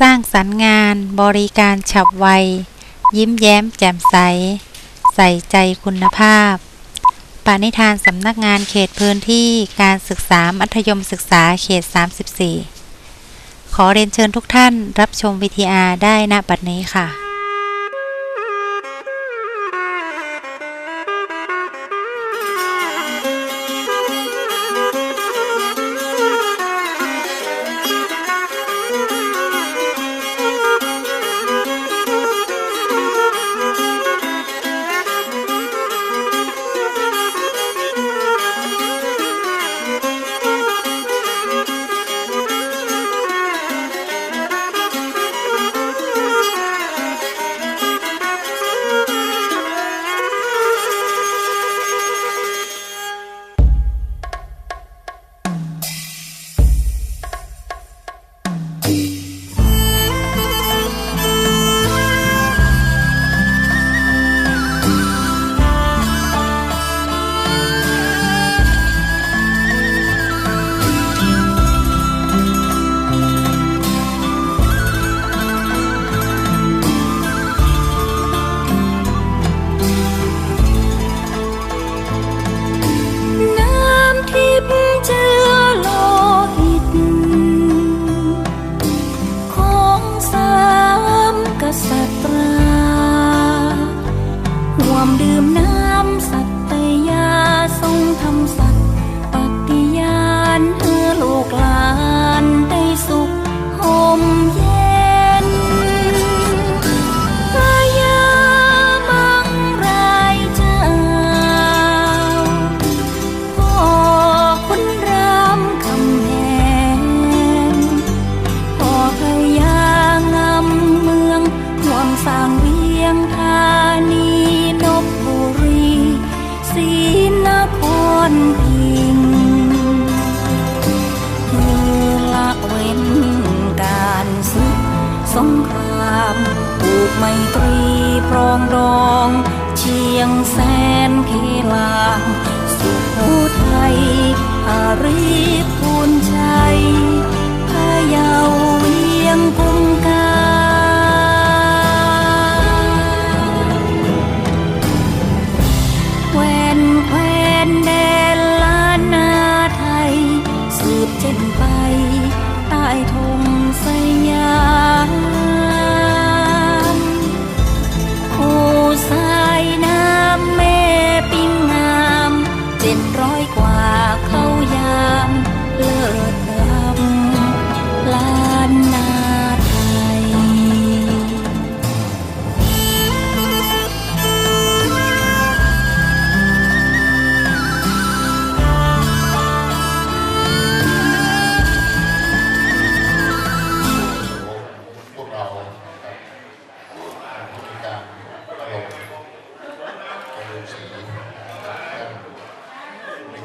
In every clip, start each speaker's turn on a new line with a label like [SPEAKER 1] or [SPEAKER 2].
[SPEAKER 1] สร้างสรรค์งานบริการฉับไว ยิ้มแย้มแจ่มใส ใส่ใจคุณภาพ ปณิธานสำนักงานเขตพื้นที่การศึกษามัธยมศึกษาเขต 34 ขอเรียนเชิญทุกท่านรับชมวิทีอาได้ณบัดนี้ค่ะ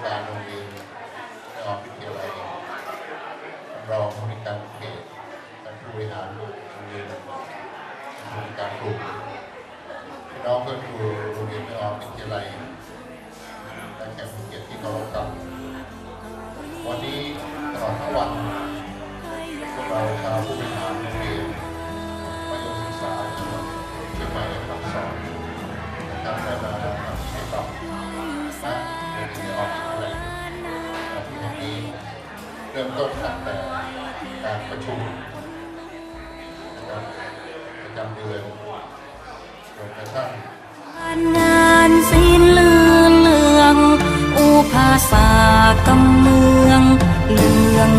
[SPEAKER 2] การโรงเรียน
[SPEAKER 3] มหาวิทยาลัยรองผู้ในวยการเขตและผู้บริหารโรงเรียนผู้ในวยการกลุ่มน้องเพื่อนครูโรงเรียนมหาวิทยาลัยและแขกผู้เกียรติที่เคารพครับวันนี้ตลอดทั้งวัน เริ่มต้นตั้งแต่การประชุมนะครับประจำเดือนจนกระทั่ง
[SPEAKER 2] งานสิ้นเลือนเลือง อุภาษากำเมืองเลือง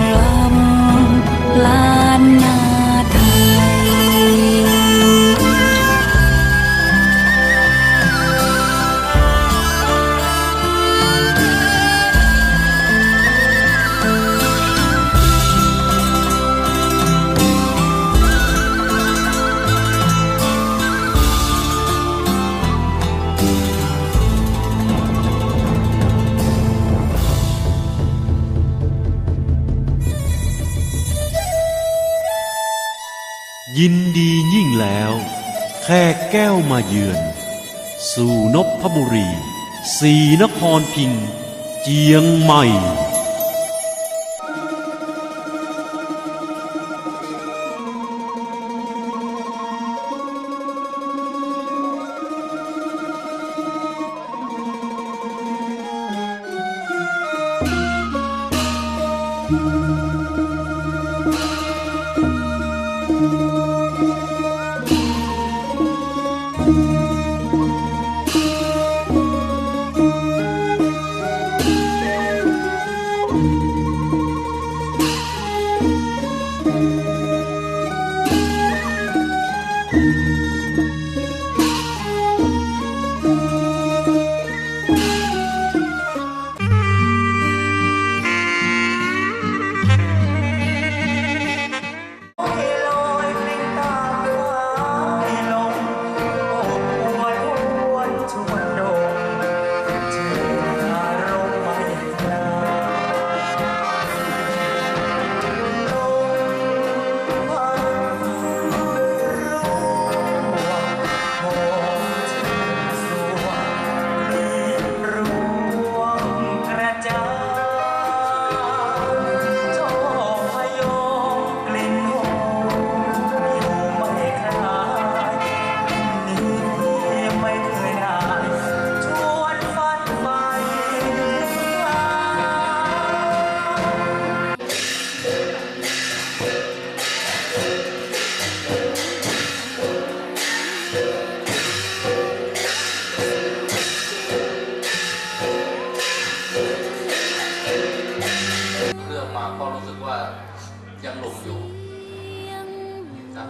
[SPEAKER 2] ยิ
[SPEAKER 4] นดียิ่งแล้ว แค่แก้วมาเยือน สู่นพบุรี สีนครพิง เจียงใหม่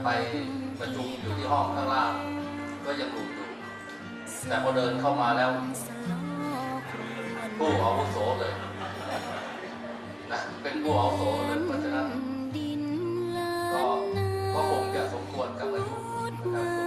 [SPEAKER 5] ไปประชุมอยู่ที่ห้องข้างล่าง ก็ยังหลุดอยู่แต่พอเดินเข้ามาแล้ว ผู้อาวุโสเลยนะเป็นผู้อาวุโสเลยเพราะฉะนั้นก็ก็คงจะสมควรกับอายุนะครับ